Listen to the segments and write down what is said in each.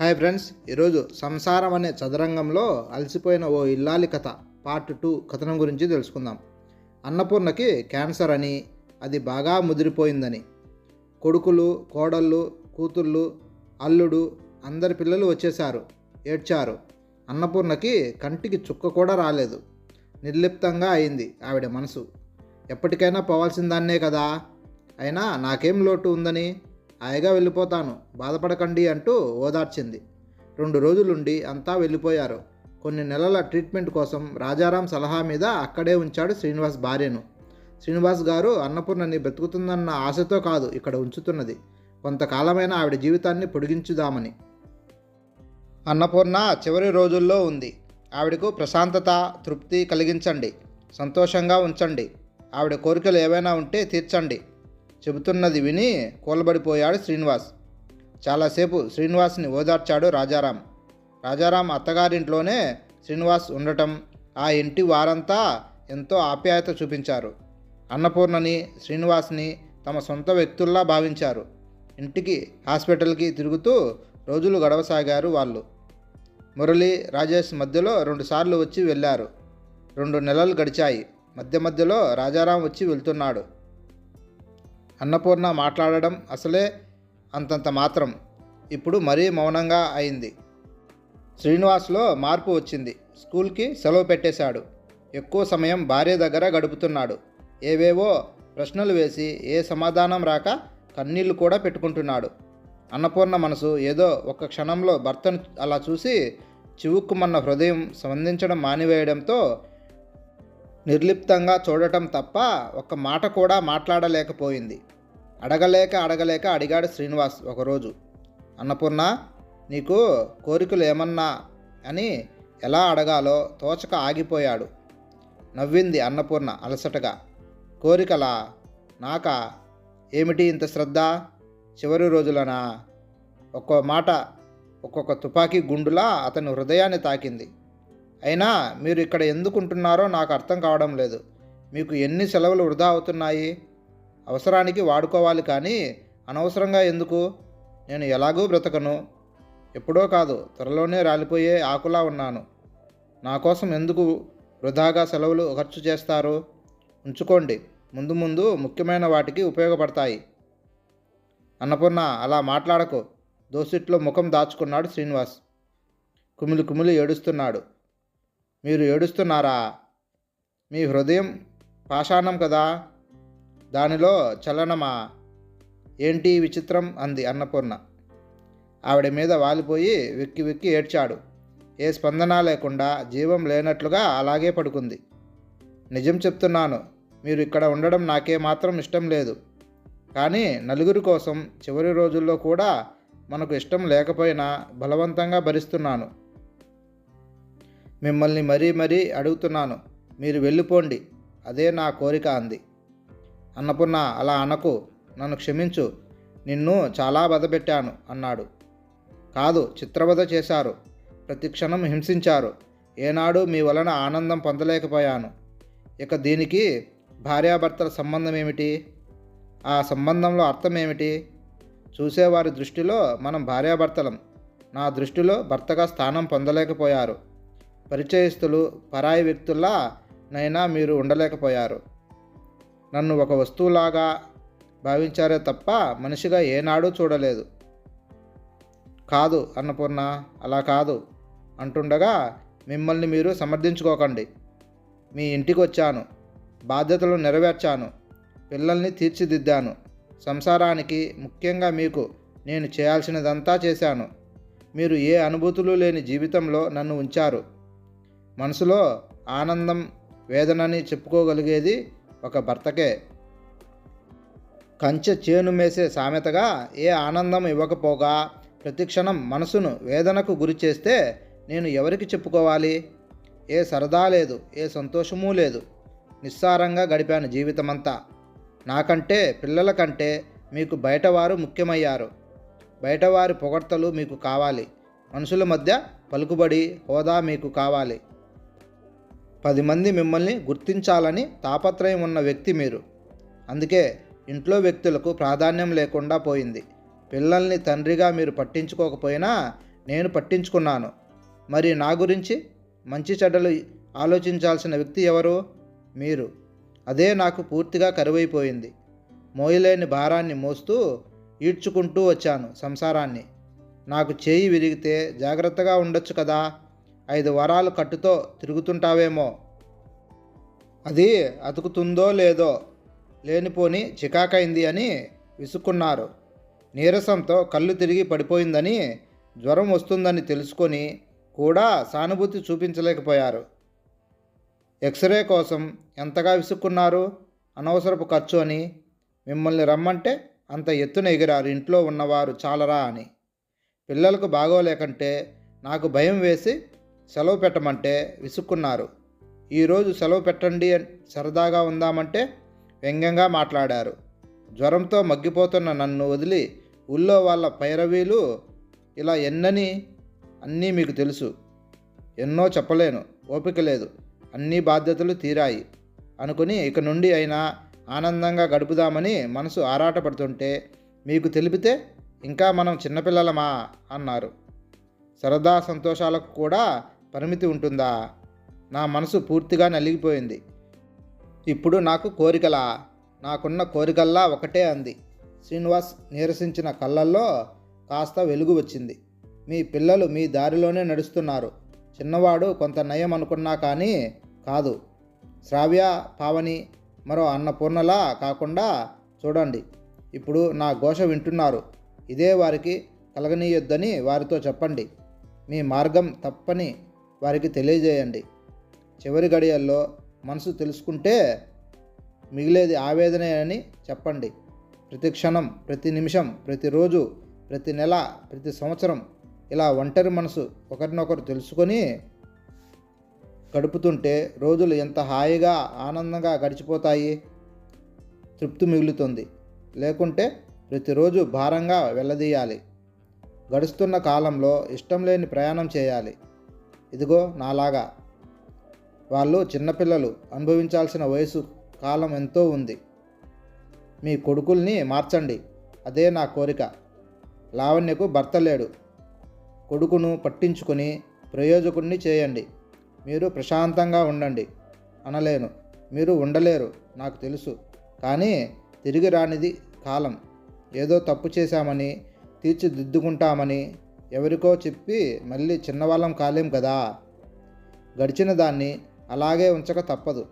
Hi friends ఈరోజు సంసారం అనే చదరంగంలో అలసిపోయిన ఓ ఇల్లాలి కథ పార్ట్ టూ కథనం గురించి తెలుసుకుందాం. అన్నపూర్ణకి క్యాన్సర్ అని అది బాగా ముదిరిపోయిందని. కొడుకులు కోడళ్ళు కూతుళ్ళు అల్లుడు అందరి పిల్లలు వచ్చేశారు ఏడ్చారు. అన్నపూర్ణకి కంటికి చుక్క కూడా రాలేదు. నిర్లిప్తంగా అయింది ఆవిడ మనసు. ఎప్పటికైనా పోవాల్సిందాన్నే కదా? అయినా నాకేం లోటు ఉందని? హాయిగా వెళ్ళిపోతాను. బాధపడకండి అంటూ ఓదార్చింది. రెండు రోజులుండి అంతా వెళ్ళిపోయారు. కొన్ని నెలల ట్రీట్మెంట్ కోసం రాజారాం సలహా మీద అక్కడే ఉంచాడు శ్రీనివాస్ భార్యను. శ్రీనివాస్ గారు అన్నపూర్ణని బ్రతుకుతుందన్న ఆశతో కాదు ఇక్కడ ఉంచుతున్నది. కొంతకాలమైన ఆవిడ జీవితాన్ని పొడిగించుదామని. అన్నపూర్ణ చివరి రోజుల్లో ఉంది. ఆవిడకు ప్రశాంతత తృప్తి కలిగించండి. సంతోషంగా ఉంచండి. ఆవిడ కోరికలు ఏవైనా ఉంటే తీర్చండి. చెబుతున్నది విని కూలబడిపోయాడు శ్రీనివాస్. చాలాసేపు శ్రీనివాస్ని ఓదార్చాడు రాజారాం. రాజారాం అత్తగారింట్లోనే శ్రీనివాస్ ఉండటం ఆ ఇంటి వారంతా ఎంతో ఆప్యాయత చూపించారు. అన్నపూర్ణని శ్రీనివాస్ని తమ సొంత వ్యక్తుల్లా భావించారు. ఇంటికి హాస్పిటల్కి తిరుగుతూ రోజులు గడవసాగారు వాళ్ళు. మురళి రాజేష్ మధ్యలో రెండుసార్లు వచ్చి వెళ్ళారు. రెండు నెలలు గడిచాయి. మధ్య మధ్యలో రాజారాం వచ్చి వెళ్తున్నాడు. అన్నపూర్ణ మాట్లాడడం అసలే అంతంత మాత్రం. ఇప్పుడు మరీ మౌనంగా అయింది. శ్రీనివాస్లో మార్పు వచ్చింది. స్కూల్కి సెలవు పెట్టేశాడు. ఎక్కువ సమయం భార్య దగ్గర గడుపుతున్నాడు. ఏవేవో ప్రశ్నలు వేసి ఏ సమాధానం రాక కన్నీళ్ళు కూడా పెట్టుకుంటున్నాడు. అన్నపూర్ణ మనసు ఏదో ఒక్క క్షణంలో భర్తను అలా చూసి చివుక్కుమన్న హృదయం స్పందించడం మానివేయడంతో నిర్లిప్తంగా చూడటం తప్ప ఒక్క మాట కూడా మాట్లాడలేకపోయింది. అడగలేక అడగలేక అడిగాడు శ్రీనివాస్ ఒకరోజు. అన్నపూర్ణ నీకు కోరికలు ఏమన్నా అని ఎలా అడగాలో తోచక ఆగిపోయాడు. నవ్వింది అన్నపూర్ణ అలసటగా. కోరికలా? నాకా? ఏమిటి ఇంత శ్రద్ధ? చివరి రోజులనా? ఒక్కో మాట ఒక్కొక్క తుపాకీ గుండులా అతని హృదయాన్ని తాకింది. అయినా మీరు ఇక్కడ ఎందుకుంటున్నారో నాకు అర్థం కావడం లేదు. మీకు ఎన్ని సెలవులు వృధా అవుతున్నాయి? అవసరానికి వాడుకోవాలి కానీ అనవసరంగా ఎందుకు? నేను ఎలాగూ బ్రతకను. ఎప్పుడో కాదు త్వరలోనే రాలిపోయే ఆకులా ఉన్నాను. నా కోసం ఎందుకు వృధాగా సెలవులు ఖర్చు చేస్తారు? ఉంచుకోండి. ముందు ముందు ముఖ్యమైన వాటికి ఉపయోగపడతాయి. అన్నపూర్ణ అలా మాట్లాడకు. దోసిట్లో ముఖం దాచుకున్నాడు శ్రీనివాస్. కుమిలి కుమిలి ఏడుస్తున్నాడు. మీరు ఏడుస్తున్నారా? మీ హృదయం పాషాణం కదా? దానిలో చలనమా? ఏంటి విచిత్రం? అంది అన్నపూర్ణ. ఆవిడ మీద వాలిపోయి వెక్కి వెక్కి ఏడ్చాడు. ఏ స్పందన లేకుండా జీవం లేనట్లుగా అలాగే పడుకుంది. నిజం చెప్తున్నాను మీరు ఇక్కడ ఉండడం నాకే మాత్రం ఇష్టం లేదు. కానీ నలుగురి కోసం చివరి రోజుల్లో కూడా మనకు ఇష్టం లేకపోయినా బలవంతంగా భరిస్తున్నాను. మిమ్మల్ని మరీ మరీ అడుగుతున్నాను. మీరు వెళ్ళిపోండి. అదే నా కోరిక అంది. అన్నపూర్ణ అలా అనకు. నన్ను క్షమించు. నిన్ను చాలా బధపెట్టాను అన్నాడు. కాదు చిత్రవధ చేశారు. ప్రతి క్షణం హింసించారు. ఏనాడు మీ వలన ఆనందం పొందలేకపోయాను. ఇక దీనికి భార్యాభర్తల సంబంధం ఏమిటి? ఆ సంబంధంలో అర్థం ఏమిటి? చూసేవారి దృష్టిలో మనం భార్యాభర్తలం. నా దృష్టిలో భర్తగా స్థానం పొందలేకపోయారు. పరిచయస్తులు పరాయి వ్యక్తుల్లా నైనా మీరు ఉండలేకపోయారు. నన్ను ఒక వస్తువులాగా భావించారే తప్ప మనిషిగా ఏనాడూ చూడలేదు. కాదు అన్నపూర్ణ అలా కాదు అంటుండగా మిమ్మల్ని మీరు సమర్థించుకోకండి. మీ ఇంటికి వచ్చాను బాధ్యతలు నెరవేర్చాను పిల్లల్ని తీర్చిదిద్దాను సంసారానికి ముఖ్యంగా మీకు నేను చేయాల్సినదంతా చేశాను. మీరు ఏ అనుభూతులు లేని జీవితంలో నన్ను ఉంచారు. మనసులో ఆనందం వేదనని చెప్పుకోగలిగేది ఒక భర్తకే. కంచె చేను మేసే సామెతగా ఏ ఆనందం ఇవ్వకపోగా ప్రతిక్షణం మనసును వేదనకు గురి చేస్తే నేను ఎవరికి చెప్పుకోవాలి? ఏ సరదా లేదు ఏ సంతోషమూ లేదు. నిస్సారంగా గడిపాను జీవితమంతా. నాకంటే పిల్లల కంటే మీకు బయటవారు ముఖ్యమయ్యారు. బయటవారి పొగడ్తలు మీకు కావాలి. మనుషుల మధ్య పలుకుబడి హోదా మీకు కావాలి. పది మంది మిమ్మల్ని గుర్తించాలని తాపత్రయం ఉన్న వ్యక్తి మీరు. అందుకే ఇంట్లో వ్యక్తులకు ప్రాధాన్యం లేకుండా పోయింది. పిల్లల్ని తండ్రిగా మీరు పట్టించుకోకపోయినా నేను పట్టించుకున్నాను. మరి నా గురించి మంచి చెడ్డలు ఆలోచించాల్సిన వ్యక్తి ఎవరు? మీరు. అదే నాకు పూర్తిగా కరువైపోయింది. మోయలేని భారాన్ని మోస్తూ ఈడ్చుకుంటూ వచ్చాను సంసారాన్ని. నాకు చేయి విరిగితే జాగ్రత్తగా ఉండొచ్చు కదా? ఐదు వరాలు కట్టుతో తిరుగుతుంటావేమో? అది అతుకుతుందో లేదో లేనిపోని చికాకైంది అని విసుక్కున్నారు. నీరసంతో కళ్ళు తిరిగి పడిపోయిందని జ్వరం వస్తుందని తెలుసుకొని కూడా సానుభూతి చూపించలేకపోయారు. ఎక్స్రే కోసం ఎంతగా విసుక్కున్నారు? అనవసరపు ఖర్చు అని మిమ్మల్ని రమ్మంటే అంత ఎత్తున ఎగిరారు ఇంట్లో ఉన్నవారు చాలరా అని. పిల్లలకు బాగోలేకంటే నాకు భయం వేసి సెలవు పెట్టమంటే విసుక్కున్నారు. ఈరోజు సెలవు పెట్టండి సరదాగా ఉందామంటే వ్యంగ్యంగా మాట్లాడారు. జ్వరంతో మగ్గిపోతున్న నన్ను వదిలి ఊళ్ళో వాళ్ళ పైరవీలు ఇలా ఎన్నని అన్నీ మీకు తెలుసు. ఎన్నో చెప్పలేను ఓపిక లేదు అన్ని బాధ్యతలు తీరాయి అనుకుని ఇక నుండి అయినా ఆనందంగా గడుపుదామని మనసు ఆరాటపడుతుంటే మీకు తెలిపితే ఇంకా మనం చిన్నపిల్లలమా? అన్నారు. సరదా సంతోషాలకు కూడా పరిమితి ఉంటుందా? నా మనసు పూర్తిగా నలిగిపోయింది. ఇప్పుడు నాకు కోరికలా? నాకున్న కోరికల్లా ఒకటే అంది. శ్రీనివాస్ నీరసించిన కళ్ళల్లో కాస్త వెలుగు వచ్చింది. మీ పిల్లలు మీ దారిలోనే నడుస్తున్నారు. చిన్నవాడు కొంత నయం అనుకున్నా కానీ కాదు. శ్రావ్య పావని మరో అన్నపూర్ణలా కాకుండా చూడండి. ఇప్పుడు నా ఘోష వింటున్నారు. ఇదే వారికి కలగనీయొద్దని వారితో చెప్పండి. మీ మార్గం తప్పని వారికి తెలియజేయండి. చివరి గడియల్లో మనసు తెలుసుకుంటే మిగిలేది ఆవేదనే అని చెప్పండి. ప్రతి క్షణం ప్రతి నిమిషం ప్రతిరోజు ప్రతి నెల ప్రతి సంవత్సరం ఇలా ఒంటరి మనసు ఒకరినొకరు తెలుసుకొని గడుపుతుంటే రోజులు ఎంత హాయిగా ఆనందంగా గడిచిపోతాయి? తృప్తి మిగులుతుంది. లేకుంటే ప్రతిరోజు భారంగా వెళ్ళదీయాలి. గడుస్తున్న కాలంలో ఇష్టం లేని ప్రయాణం చేయాలి. ఇదిగో నాలాగా. వాళ్ళు చిన్నపిల్లలు అనుభవించాల్సిన వయసు కాలం ఎంతో ఉంది. మీ కొడుకుల్ని మార్చండి. అదే నా కోరిక. లావణ్యకు భర్త లేడు. కొడుకును పట్టించుకొని ప్రయోజకుడిని చేయండి. మీరు ప్రశాంతంగా ఉండండి. అనలేను. మీరు ఉండలేరు నాకు తెలుసు. కానీ తిరిగి రానిది కాలం. ఏదో తప్పు చేశామని తీర్చిదిద్దుకుంటామని ఎవరికో చెప్పి మళ్ళీ చిన్నవాళ్ళం కాలేం కదా? గడిచిన దాన్ని అలాగే ఉంచక తప్పదు.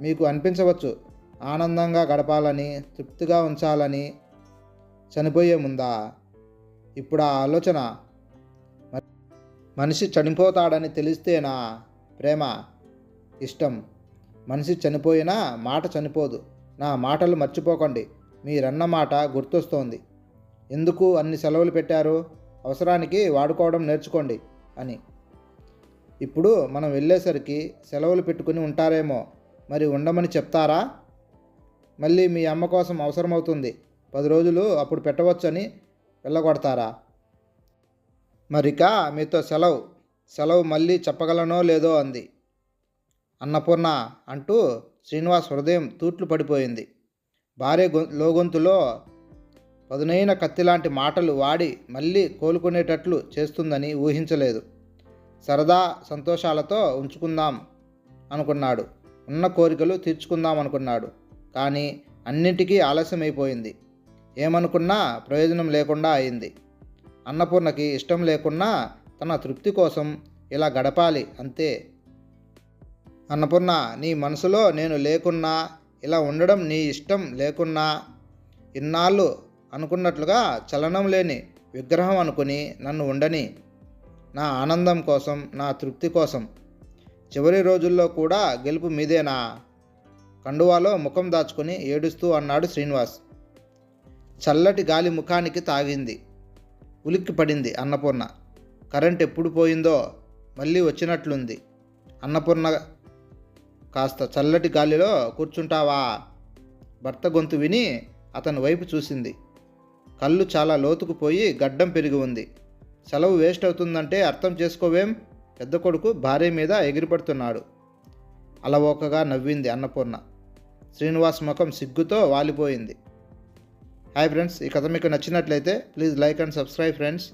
మీకు అనిపించవచ్చు ఆనందంగా గడపాలని తృప్తిగా ఉంచాలని చనిపోయే ముందా? ఇప్పుడు ఆ ఆలోచన. మనిషి చనిపోతాడని తెలిస్తేనా? ప్రేమ ఇష్టం. మనిషి చనిపోయినా మాట చనిపోదు. నా మాటలు మర్చిపోకండి. మీరన్న మాట గుర్తొస్తోంది. ఎందుకు అన్ని సెలవులు పెట్టారు? అవసరానికి వాడుకోవడం నేర్చుకోండి అని. ఇప్పుడు మనం వెళ్ళేసరికి సెలవులు పెట్టుకుని ఉంటారేమో మరి ఉండమని చెప్తారా? మళ్ళీ మీ అమ్మ కోసం అవసరమవుతుంది పది రోజులు అప్పుడు పెట్టవచ్చని వెళ్ళగొడతారా? మరిక మీతో సెలవు సెలవు మళ్ళీ చెప్పగలనో లేదో అంది. అన్నపూర్ణ అంటూ శ్రీనివాస్ హృదయం తూట్లు పడిపోయింది. భార్య గొ లోగొంతులో పదునైన కత్తిలాంటి మాటలు వాడి మళ్ళీ కోలుకునేటట్లు చేస్తుందని ఊహించలేదు. సరదా సంతోషాలతో ఉంచుకుందాం అనుకున్నాడు. ఉన్న కోరికలు తీర్చుకుందాం అనుకున్నాడు. కానీ అన్నింటికీ ఆలస్యమైపోయింది. ఏమనుకున్నా ప్రయోజనం లేకుండా అయింది. అన్నపూర్ణకి ఇష్టం లేకున్నా తన తృప్తి కోసం ఇలా గడపాలి అంతే. అన్నపూర్ణ నీ మనసులో నేను లేకున్నా ఇలా ఉండడం నీ ఇష్టం లేకున్నా ఇన్నాళ్ళు అనుకున్నట్లుగా చలనం లేని విగ్రహం అనుకుని నన్ను ఉండని నా ఆనందం కోసం నా తృప్తి కోసం. చివరి రోజుల్లో కూడా గెలుపు మీదేనా? కండువాలో ముఖం దాచుకుని ఏడుస్తూ అన్నాడు శ్రీనివాస్. చల్లటి గాలి ముఖానికి తాగింది. ఉలిక్కి పడింది అన్నపూర్ణ. కరెంట్ ఎప్పుడు పోయిందో మళ్ళీ వచ్చినట్లుంది. అన్నపూర్ణ కాస్త చల్లటి గాలిలో కూర్చుంటావా? భర్త గొంతు విని అతని వైపు చూసింది. కళ్ళు చాలా లోతుకు పోయి గడ్డం పెరిగి ఉంది. సెలవు వేస్ట్ అవుతుందంటే అర్థం చేసుకోవేం? పెద్ద కొడుకు భార్య మీద ఎగిరిపడుతున్నాడు. అలవోకగా నవ్వింది అన్నపూర్ణ. శ్రీనివాస్ ముఖం సిగ్గుతో వాలిపోయింది. హాయ్ ఫ్రెండ్స్ ఈ కథ మీకు నచ్చినట్లయితే please like and subscribe friends.